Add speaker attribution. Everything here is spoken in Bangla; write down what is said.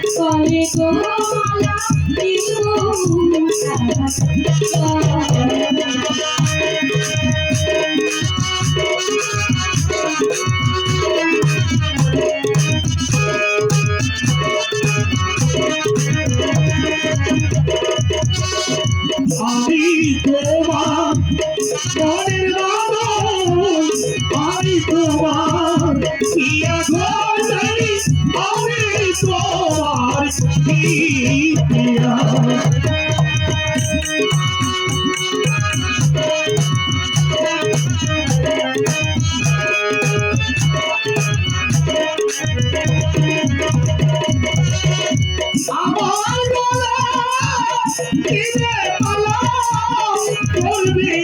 Speaker 1: গোলি তোরা বেকার বলে আমি তোমার মনের বাদন আমি তোমার ইয়া ঘরে করবি